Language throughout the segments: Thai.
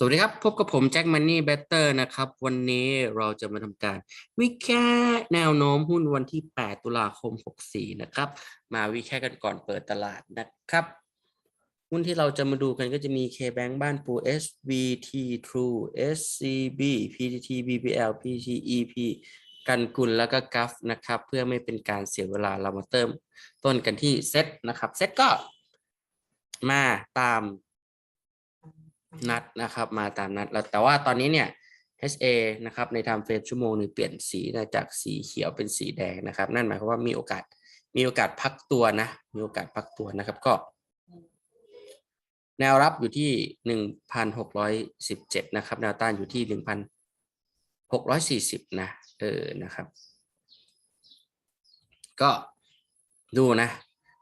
สวัสดีครับ พบกับผมแจ็คมันนี่เบเตอร์นะครับ วันนี้เราจะมาทำการวิแค่แนวโน้มหุ้นวันที่ 8 ตุลาคม 64 นะครับ มาวิแค่กันก่อนเปิดตลาดนะครับ หุ้นที่เราจะมาดูกันก็จะมี KBank บ้านปู SVT True SCB PTT BBL PTEP กันกุลแล้วก็กัฟนะครับ เพื่อไม่เป็นการเสียเวลาเรามาเติมต้นกันที่เซตนะครับ เซตก็มาตาม นัดนะครับมาตามนัดแล้วแต่ว่าตอนนี้เนี่ย HA นะครับในไทม์เฟรมชั่วโมงหนึงเปลี่ยนสีนะจากสีเขียวเป็นสีแดงนะครับ นั่นหมายความว่ามีโอกาสมีโอกาสพักตัวนะ มีโอกาสพักตัวนะครับก็ แนวรับอยู่ที่หนึ่งพันหกร้อยสิบเจ็ดนะครับ แนวต้านอยู่ที่หนึ่งพันหกร้อยสี่สิบนะ เออนะครับ ก็ดูนะ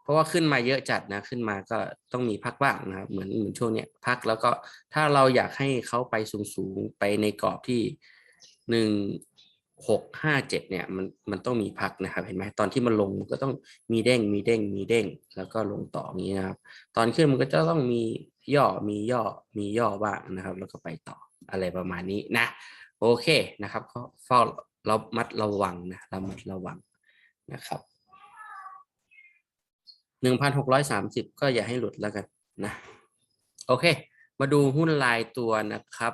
เพราะว่าขึ้นมาเยอะจัดนะขึ้นมาก็ต้องมีพักบ้างนะครับเหมือนเหมือนช่วงเนี้ยพักแล้วก็ถ้าเราอยากให้เขาไปสูงๆไปในกรอบที่หนึ่งหกห้าเจ็ดเนี่ยมันมันต้องมีพักนะครับเห็นไหมตอนที่มันลงมันก็ต้องมีเด้งมีเด้งมีเด้ง แล้วก็ลงต่ออย่างนี้นะครับ ตอนขึ้นมันก็จะต้องมีย่อมีย่อมีย่อบ้างนะครับ แล้วก็ไปต่ออะไรประมาณนี้นะ โอเคนะครับ ก็เฝ้าเรามัดระวังนะเรามัดระวังนะครับ หนึ่งพันหกร้อยสามสิบก็อย่าให้หลุดแล้วกันนะ โอเค มาดูหุ้นรายตัวนะครับ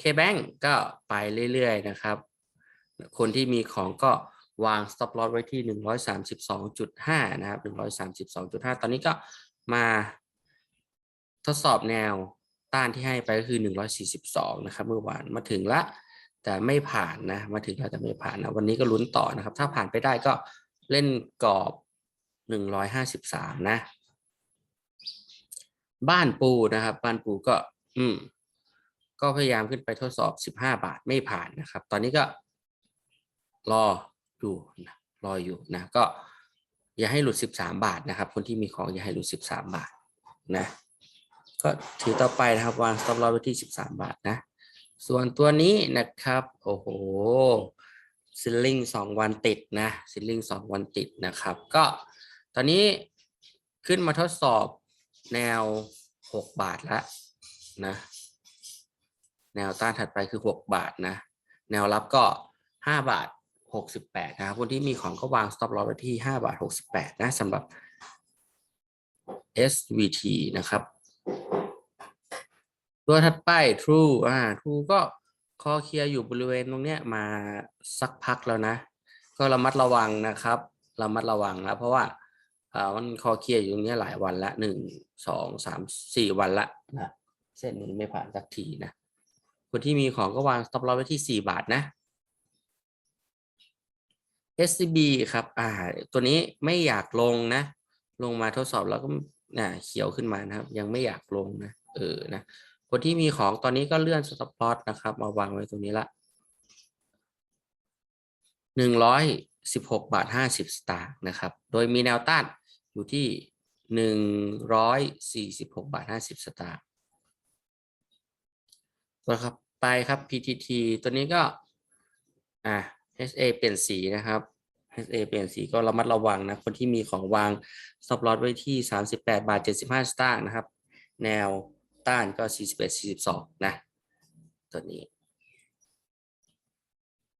KBank ก็ไปเรื่อยๆนะครับ คนที่มีของก็วาง stop loss ไว้ที่หนึ่งร้อยสามสิบสองจุดห้านะครับหนึ่งร้อยสามสิบสองจุดห้าตอนนี้ก็มาทดสอบแนวต้านที่ให้ไปก็คือหนึ่งร้อยสี่สิบสองนะครับเมื่อวานมาถึงละ แต่ไม่ผ่านนะ มาถึงแล้วแต่ไม่ผ่านนะ วันนี้ก็ลุ้นต่อนะครับ ถ้าผ่านไปได้ก็เล่นกรอบ หนึ่งร้อยห้าสิบสามนะ บ้านปูนะครับ บ้านปูก็ อืม ก็พยายามขึ้นไปทดสอบสิบห้าบาทไม่ผ่านนะครับ ตอนนี้ก็ รออยู่นะรออยู่นะ ก็ อย่าให้หลุดสิบสามบาทนะครับ คนที่มีของอย่าให้หลุดสิบสามบาทนะ ก็ถือต่อไปนะครับวาง stop loss ไว้ที่สิบสามบาทนะ ส่วนตัวนี้นะครับ โอ้โหซิลลิงสองวันติดนะซิลลิงสองวันติดนะครับ ก็ ตอนนี้ขึ้นมาทดสอบแนวหกบาทแล้วนะ แนวต้านถัดไปคือหกบาทนะ แนวรับก็ห้าบาทหกสิบแปดนะครับคนที่มีของก็วาง stop loss ไว้ที่ห้าบาทหกสิบแปดนะสำหรับ SVT นะครับ ตัวถัดไป True อ่า True ก็คอเคลียร์อยู่บริเวณตรงเนี้ยมาสักพักแล้วนะ ก็ระมัดระวังนะครับ ระมัดระวังนะเพราะว่า อ่ามันคอเคลียร์อยู่ตรงเนี้ยหลายวันละหนึ่งสองสามสี่วันละนะเส้นนี้ไม่ผ่านสักทีนะคนที่มีของก็วาง stop loss ไว้ที่สี่บาทนะ SCB ครับอ่าตัวนี้ไม่อยากลงนะ ลงมาทดสอบแล้วก็น่ะเขียวขึ้นมานะครับ ยังไม่อยากลงนะเออนะคนที่มีของตอนนี้ก็เลื่อน stop loss นะครับ มาวางไว้ตรงนี้ละหนึ่งร้อยสิบหกบาทห้าสิบสตางค์นะครับ โดยมีแนวต้าน อยู่ที่หนึ่งร้อยสี่สิบหกบาทห้าสิบสตางค์ตัวครับไปครับ PTT ตัวนี้ก็อ่า HA เปลี่ยนสีนะครับ HA เปลี่ยนสีก็ระมัดระวังนะ คนที่มีของวาง stop loss ไว้ที่สามสิบแปดบาทเจ็ดสิบห้าสตางค์นะครับ แนวต้านก็สี่สิบเอ็ดสี่สิบสองนะ ตัวนี้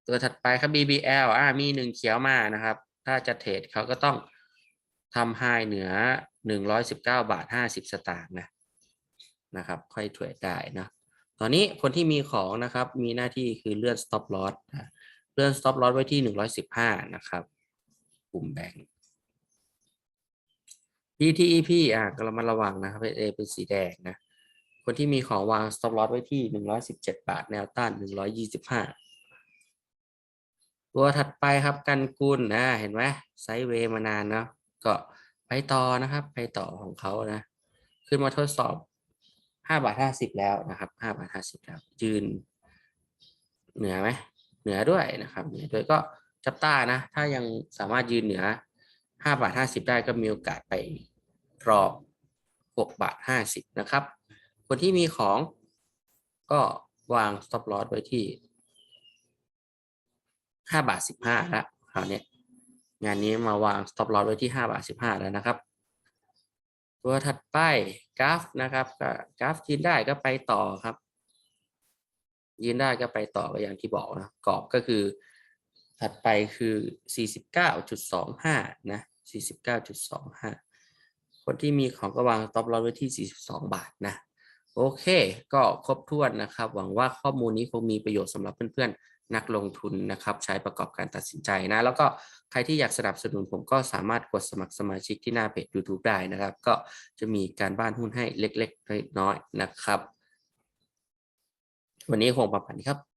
ตัวถัดไปครับ BBL อ่ามีหนึ่งเขียวมานะครับ ถ้าจะเทรดเขาก็ต้อง ทำไฮเหนือหนึ่งร้อยสิบเก้าบาทห้าสิบสตางค์นะนะครับ ค่อยเทรดได้นะตอนนี้คนที่มีของนะครับมีหน้าที่คือเลื่อน stop loss เลื่อน stop loss ไว้ที่หนึ่งร้อยสิบห้านะครับ กลุ่มแบงค์ PTEP อะก็ระมัดระวังนะครับ A เป็นสีแดงนะคนที่มีของวาง stop loss ไว้ที่หนึ่งร้อยสิบเจ็ดบาท แนวต้านหนึ่งร้อยยี่สิบห้าตัวถัดไปครับกันกุลนะเห็นไหมไซด์เวย์มานานเนาะ ก็ไปต่อนะครับ ไปต่อของเขานะ ขึ้นมาทดสอบห้าบาทห้าสิบแล้วนะครับห้าบาทห้าสิบแล้วยืน เหนือไหมเหนือด้วยนะครับเหนือด้วยก็จับตานะ ถ้ายังสามารถยืนเหนือห้าบาทห้าสิบได้ก็มีโอกาสไปรอบหกบาทห้าสิบนะครับ คนที่มีของก็วาง stop loss ไว้ที่ห้าบาทสิบห้าแล้วคราวนี้ งานนี้มาวาง stop loss ไว้ที่ห้าบาทสิบห้าแล้วนะครับ ตัวถัดไปกราฟนะครับก็กราฟยืนได้ก็ไปต่อครับ ยืนได้ก็ไปต่อก็อย่างที่บอกนะกรอบก็คือ ถัดไปคือ 49.25 นะ 49.25 คนที่มีของก็วางต็อปลอไว้ที่ 42 บาทนะ โอเค ก็ครบถ้วนนะครับ หวังว่าข้อมูลนี้คงมีประโยชน์สำหรับเพื่อนๆ นักลงทุนนะครับ ใช้ประกอบการตัดสินใจนะ แล้วก็ใครที่อยากสนับสนุนผมก็สามารถกดสมัครสมาชิกที่หน้าเพจ YouTube ได้นะครับ ก็จะมีการบ้านหุ้นให้เล็กๆน้อยๆนะครับ วันนี้คงประมาณนี้ครับ